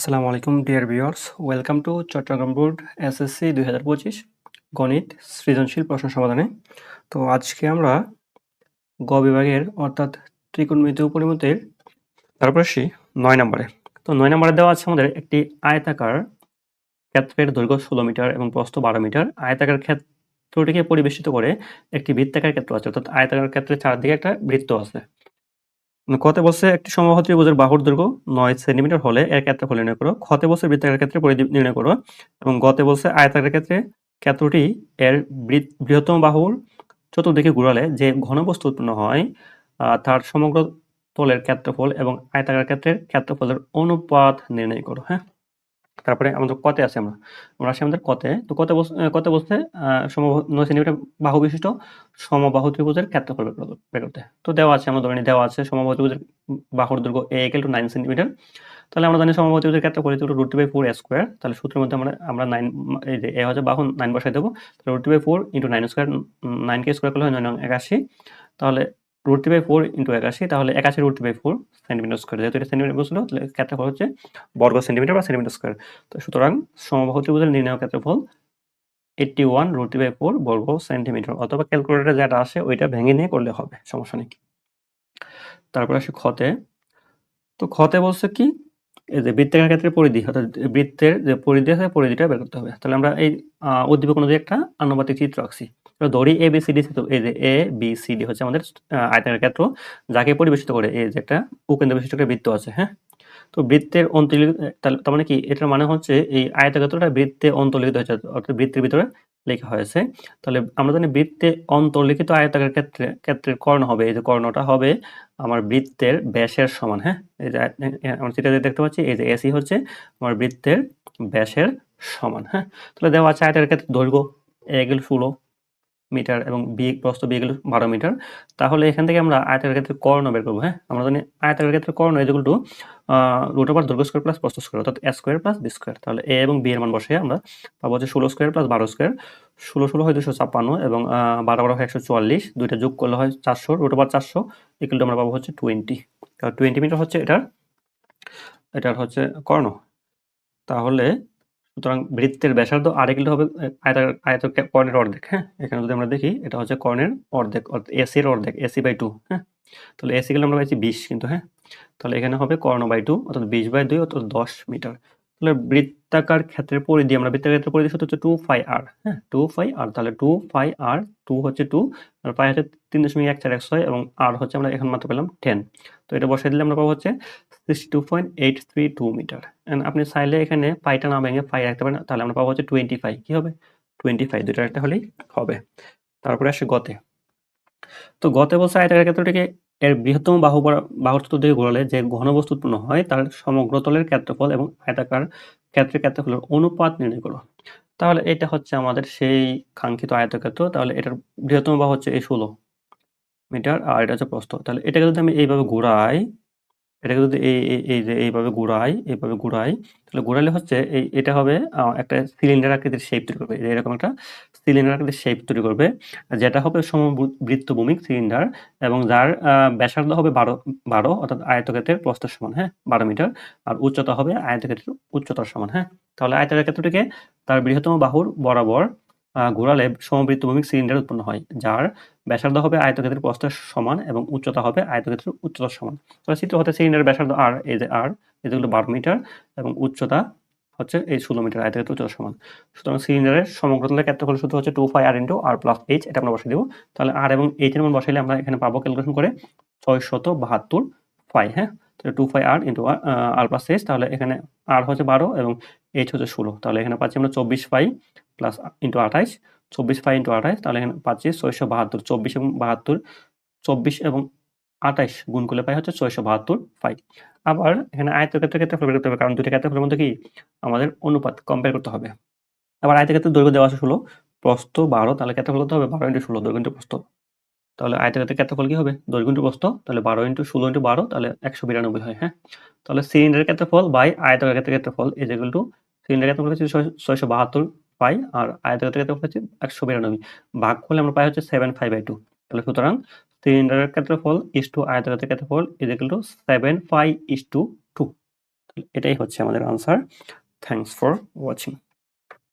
আসসালামু আলাইকুম, dear viewers. Welcome to Chattogram board SSC দুই হাজার পঁচিশ গণিত সৃজনশীল প্রশ্ন সমাধানে। তো আজকে আমরা গ বিভাগের অর্থাৎ ত্রিকোণমিতি পরিমিতির তারপর আসি নয় নম্বরে। তো নয় নম্বরে দেওয়া আছে আমাদের একটি আয়তাকার ক্ষেত্রের দৈর্ঘ্য ষোলো মিটার এবং প্রস্থ বারো মিটার। আয়তাকার ক্ষেত্রটিকে পরিবেশিত করে একটি বৃত্তাকার ক্ষেত্র আছে, অর্থাৎ আয়তাকার ক্ষেত্রে চারদিকে একটা বৃত্ত আছে। কতে বসে একটি সমবাহু ত্রিভুজের বাহুর দৈর্ঘ্য নয় সেন্টিমিটার হলে এর ক্ষেত্রফল নির্ণয় করো। ক্ষতে বসে বৃত্তাকার ক্ষেত্রে পরিধি নির্ণয় করো এবং গতে বসে আয়তাকার ক্ষেত্রে ক্ষেত্রটি এর বৃহত্তম বাহুর চতুর্দিকে ঘুরালে যে ঘনবস্তু উৎপন্ন হয় তার সমগ্র তলের ক্ষেত্রফল এবং আয়তাকার ক্ষেত্রের ক্ষেত্রফলের অনুপাত নির্ণয় করো হ্যাঁ? তারপরে আমাদের কতে আছে আমরা। আমরা আসি আমাদের কতে। তো কতে কতে বলতে সমবাহু নয় সেন্টিমিটার বাহু বিশিষ্ট সমবাহু ত্রিভুজের ক্ষেত্রফল বের করতে- তো দেওয়া আছে আমাদের ধরে দেওয়া আছে সমবাহু ত্রিভুজের বাহুর দৈর্ঘ্য a equal to nine centimetre তাহলে আমরা জানি সমবাহু ত্রিভুজের ক্ষেত্রফল two root by four square তাহলে সূত্রের মধ্যে আমরা আমরা নাইন এই যে এ হচ্ছে বাহু নাইন বসাই দেবো। তাহলে root by four into nine square nine K square করলে হয় নয় একাশি। তাহলে রুট বাই ফোর ইন্টু একাশি তাহলে একাশি root by four centimetre square যেহেতু এটা সেন্টিমিটার বলছিল, তাহলে ক্ষেত্রফল হচ্ছে বর্গ সেন্টিমিটার বা সেন্টিমিটার স্কোয়ার তো সুতরাং সমবাহু ত্রিভুজের নির্ণয় ক্ষেত্রফল eighty one root by four বর্গ সেন্টিমিটার অথবা ক্যালকুলেটারে যেটা আসে ওইটা ভেঙে নিয়ে করলে হবে, সমস্যা নেই। তারপর আসি খতে তো খতে বলছে কি? এই যে বৃত্তের ক্ষেত্রে পরিধি, অর্থাৎ বৃত্তের যে পরিধি আছে, পরিধিটা বের করতে হবে। তাহলে আমরা এই উদ্দীপক অনুযায়ী একটা আনুপাতিক চিত্র আঁকছি। ধরি এ বি সি ডি এই যে এ বি সি ডি হচ্ছে আমাদের আয়তনের ক্ষেত্র, যাকে পরিবেশিত করে এই যে একটা উপকেন্দ্র বিশিষ্ট একটা বৃত্ত আছে হ্যাঁ? তো বৃত্তের অন্তর্লিখিত তার- মানে কি? এটার মানে হচ্ছে এই আয়তক্ষেত্রটা বৃত্তে অন্তর্লিখিত হয়েছে, অর্থাৎ বৃত্তের ভিতরে লেখা হয়েছে। তাহলে আমরা জানি বৃত্তে অন্তর্লিখিত আয়তাকার ক্ষেত্রে, ক্ষেত্রের কর্ণ হবে, এই যে কর্ণটা হবে আমার বৃত্তের ব্যাসের সমান হ্যাঁ? এই যে আমরা চিত্রে দেখতে পাচ্ছি, এই যে এসি হচ্ছে আমার বৃত্তের ব্যাসের সমান হ্যাঁ? তাহলে দেওয়া আছে আয়তাকার ক্ষেত্রে দৈর্ঘ্য এগুলো ষোলো মিটার এবং বি প্রস্থ বি গেল বারো মিটার। তাহলে এখান থেকে আমরা আয়তাকার ক্ষেত্রে কর্ণ বের করব হ্যাঁ? আমরা জানি আয়তাকার ক্ষেত্রে কর্ণ এগুলো টু রুট ওভার দৈর্ঘ্য স্কোয়ার প্লাস প্রস্থ স্কোয়ার অর্থাৎ a square plus b square তাহলে এ এবং বি এর মান বসে আমরা পাবো হচ্ছে ষোলো স্কোয়ার প্লাস বারো স্কোয়ার ষোলো ষোলো হয় দুশো ছাপ্পান্ন এবং বারো বারো হয় একশো চুয়াল্লিশ। দুইটা যোগ করলে হয় চারশো রুট ওভার চারশো এগুলো আমরা পাবো হচ্ছে টোয়েন্টি টোয়েন্টি মিটার হচ্ছে এটার এটার হচ্ছে কর্ণ। তাহলে সুতরাং বৃত্তের ব্যাসার্ধ আর এগুলো হবে আয়তার আয়ত কর্ণের অর্ধেক হ্যাঁ? এখানে যদি আমরা দেখি, এটা হচ্ছে কর্ণের অর্ধেক এসি এসির অর্ধেক, এসি বাই টু হ্যাঁ? তাহলে এসি গেলে আমরা পাইছি বিশ কিন্তু হ্যাঁ? তাহলে এখানে হবে কর্ণ বাই টু, অর্থাৎ বিশ বাই দুই, অর্থাৎ দশ মিটার। তাহলে বৃত্তাকার ক্ষেত্রের পরিধি, আমরা বৃত্তাকার ক্ষেত্রের পরিধি হচ্ছে টু ফাই আর হ্যাঁ? টু ফাই আর তাহলে টু ফাই আর টু হচ্ছে টু আর পাই হচ্ছে তিন দশমিক এক চার এক ছয় এবং আর হচ্ছে আমরা এখন মাত্র পেলাম টেন তো এটা বসাই দিলে আমরা পাবো হচ্ছে sixty two point eight three two metre আপনি চাইলে এখানে পাইটা না ভেঙে পাই রাখতে পারেন, তাহলে আমরা পাবো হচ্ছে টোয়েন্টি ফাইভ কি হবে? টোয়েন্টি ফাইভ দুটো একটা হলেই হবে। তারপরে আসে গতে। তো গতে বলছে আয়তাকার ক্ষেত্রটিকে এর বৃহত্তম বাহু বাহুর চতুর্দিকে ঘোরালে যে ঘনবস্তু উৎপন্ন হয়, তার সমগ্র তলের ক্ষেত্রফল এবং আয়তাকার ক্ষেত্রের ক্ষেত্রফলের অনুপাত নির্ণয় করো। তাহলে এটা হচ্ছে আমাদের সেই কাঙ্ক্ষিত আয়তক্ষেত্র। তাহলে এটার বৃহত্তম বাহু হচ্ছে এই ষোলো মিটার আর এটা হচ্ছে প্রস্থ। তাহলে এটাকে যদি আমি এইভাবে ঘোরাই এটাকে যদি এই, এই- যে এইভাবে ঘুরাই এইভাবে ঘুরাই, তাহলে ঘুরালে হচ্ছে এই, এটা হবে একটা সিলিন্ডার আকৃতির শেপ তৈরি করবে। এরকম একটা সিলিন্ডার আকৃতির শেপ তৈরি করবে, যেটা হবে সমবৃত্তভূমিক সিলিন্ডার এবং যার ব্যাসার্ধ হবে বারো বারো, অর্থাৎ আয়তক্ষেত্রের প্রস্থের সমান হ্যাঁ বারো মিটার, আর উচ্চতা হবে আয়তক্ষেত্রের উচ্চতার সমান হ্যাঁ। তাহলে আয়তক্ষেত্র ক্ষেত্রটিকে তার বৃহত্তম বাহুর বরাবর ঘোরালে সমবৃত্তভূমিক সিলিন্ডার উৎপন্ন হয়, যার ব্যাসার্ধ হবে আয়তক্ষেত্রের প্রস্থের সমান এবং উচ্চতা হবে আয়তক্ষেত্রের উচ্চতার সমান। তাহলে চিত্র হতে সিলিন্ডার ব্যাসার্ধ আর এই যে আর এগুলো বারো মিটার এবং উচ্চতা হচ্ছে এই ষোলো মিটার আয়তক্ষেত্র উচ্চতা সমান। সুতরাং সিলিন্ডারের সমগ্র তলের ক্ষেত্রফল সূত্র হচ্ছে two pi r into r plus h এটা আমরা বসিয়ে দেবো। তাহলে আর এবং এইচ এর মান বসাইলে আমরা এখানে পাবো ক্যালকুলেশন করে ছয় শত বাহাত্তর ফাই হ্যাঁ তাহলে two pi r into r plus h তাহলে এখানে আর হচ্ছে বারো এবং এইচ হচ্ছে ষোলো। তাহলে এখানে পাচ্ছি আমরা চব্বিশ ফাই প্লাস ইন্টু আঠাইশ চব্বিশ ফাই ইন্টু আঠাইশ তাহলে এখানে পাচ্ছি ছয়শো বাহাত্তর। চব্বিশ এবং বাহাত্তর, চব্বিশ এবং আঠাইশ গুণ করলে পাই হচ্ছে ছয়শো বাহাত্তর ফাইভ আবার এখানে আয়তক্ষেত্রের ক্ষেত্রে বের করতে হবে, কারণ দুইটা ক্ষেত্রফলের মধ্যে কি? আমাদের অনুপাত কম্পেয়ার করতে হবে। আবার আয়তক্ষেত্রের দৈর্ঘ্য দেওয়া আছে ষোলো, প্রস্থ বারো, তাহলে ক্ষেত্রফল করতে হবে? বারো ইন্টু ষোলো, দৈর্ঘ্য ইন্টু প্রস্থ। তাহলে আয়তক্ষেত্রের ক্ষেত্রফল কি হবে? দশ ইন্টু প্রস্থ, তাহলে বারো ইন্টু ষোলো ইন্টু বারো, তাহলে একশো বিরানব্বই হয় হ্যাঁ? তাহলে সিলিন্ডারের ক্ষেত্রফল বাই আয়তক্ষেত্রের ক্ষেত্রফল ইজ ইকুয়াল টু সিলিন্ডারের ক্ষেত্রফল হচ্ছে ছয়শো বাহাত্তর পাই, আর আয়তক্ষেত্রের ক্ষেত্রফল হচ্ছে একশো বিরানব্বই। ভাগ করলে আমরা পাই হচ্ছে সেভেন ফাইভ বাই টু তাহলে সুতরাং সিলিন্ডারের ক্ষেত্রফল ইস টু আয়তক্ষেত্রের ক্ষেত্রফল is equal to seven five is two two এটাই হচ্ছে আমাদের আনসার থ্যাংকস ফর ওয়াচিং